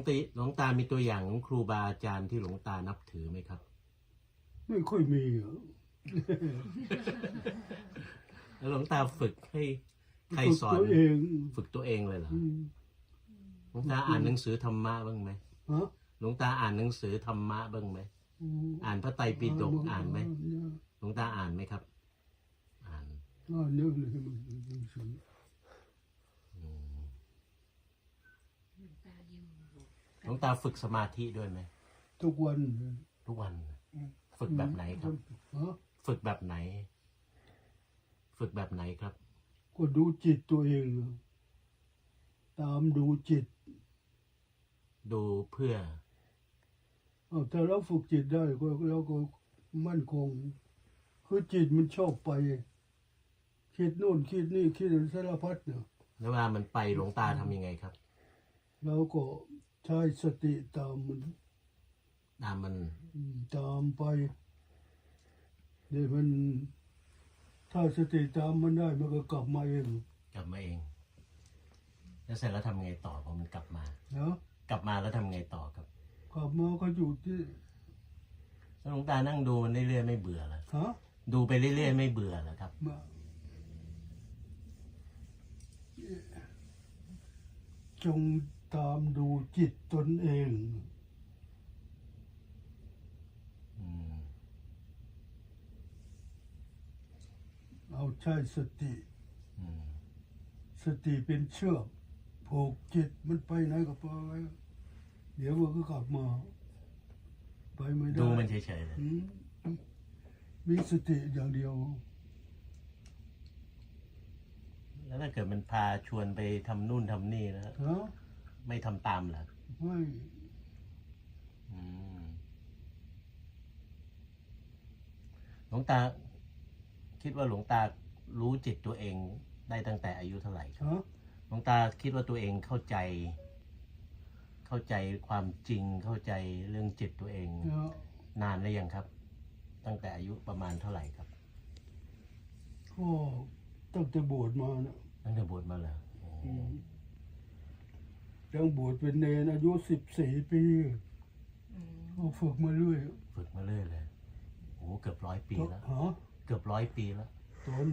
งตีหลวงตามีตัวอย่างของครูบาอาจารย์ที่หลวงตานับถือไหมครับ ไม่ค่อยมีอะแล้วหลวงตาฝึกให้ใครสอน ตัวเองฝึกตัวเองเลยเหรออืมหลวงตาอ่านหนังสือธรรมะบ้างไหมฮะหลวงตาอ่านหนังสือธรรมะบ้างไหมอืมอ่านพระไตรปิฎกอ่านไหมเนี่ยหลวงตาอ่านไหมครับ อ่าน อ่านเยอะเลยมัน หนังสือหลวงตาฝึกสมาธิด้วยไหม ทุกวันทุกวัน ฝึกแบบไหนครับฮะฝึกแบบไหน ฝึกแบบไหนครับ ก็ดูจิตตัวเองอะตามดูจิต ดูเพื่อเอาถ้าเราฝึกจิตได้ก็เราก็มั่นคง คือจิตมันชอบไป คิดโน่นคิดนี่คิดสารพัดเนี่ยแล้วเวลามันไปหลวงตาทำยังไงครับ เราก็ใช้สติตามมันตามมันอืมตามไปเดี๋ยวมัน ถ้าสติตามมันได้มันก็กลับมาเองกลับมาเอง แล้วเสร็จแล้วทำไงต่อพอมันกลับมา นะกลับมาแล้วทำไงต่อครับกลับมาก็อยู่ที่แล้วหลวงตานั่งดูมันเรื่อยๆไม่เบื่อเหรอฮะดูไปเรื่อยๆไม่เบื่อเหรอครับ มาจง ตามดูจิตตนเองอืมเอาใช้สติอืมสติเป็นเชือกผูกจิตมันไปไหนก็ไปเดี๋ยวมันก็กลับมา ไปไม่ได้ดูมันเฉยๆเลยอืมมีสติอย่างเดียว แล้วถ้าเกิดมันพาชวนไปทำนู่นทำนี่แล้วฮะ ไม่ทำตามเหรอไม่อืมหลวงตา คิดว่าหลวงตารู้จิตตัวเองได้ตั้งแต่อายุเท่าไหร่ครับ ฮะหลวงตาคิดว่าตัวเองเข้าใจ เข้าใจความจริงเข้าใจเรื่องจิตตัวเองนะนานหรือยังครับ ตั้งแต่อายุประมาณเท่าไหร่ครับ ก็ตั้งแต่บวชมานะตั้งแต่บวชมาเหรอโอ้อืม ยังบวชเป็นเนรอายุสิบสี่ปีก็ฝึกมาเรื่อยฝึกมาเรื่อยเลยโอ้เกือบร้อยปีแล้ว ฮะเกือบร้อยปีแล้ว ตอน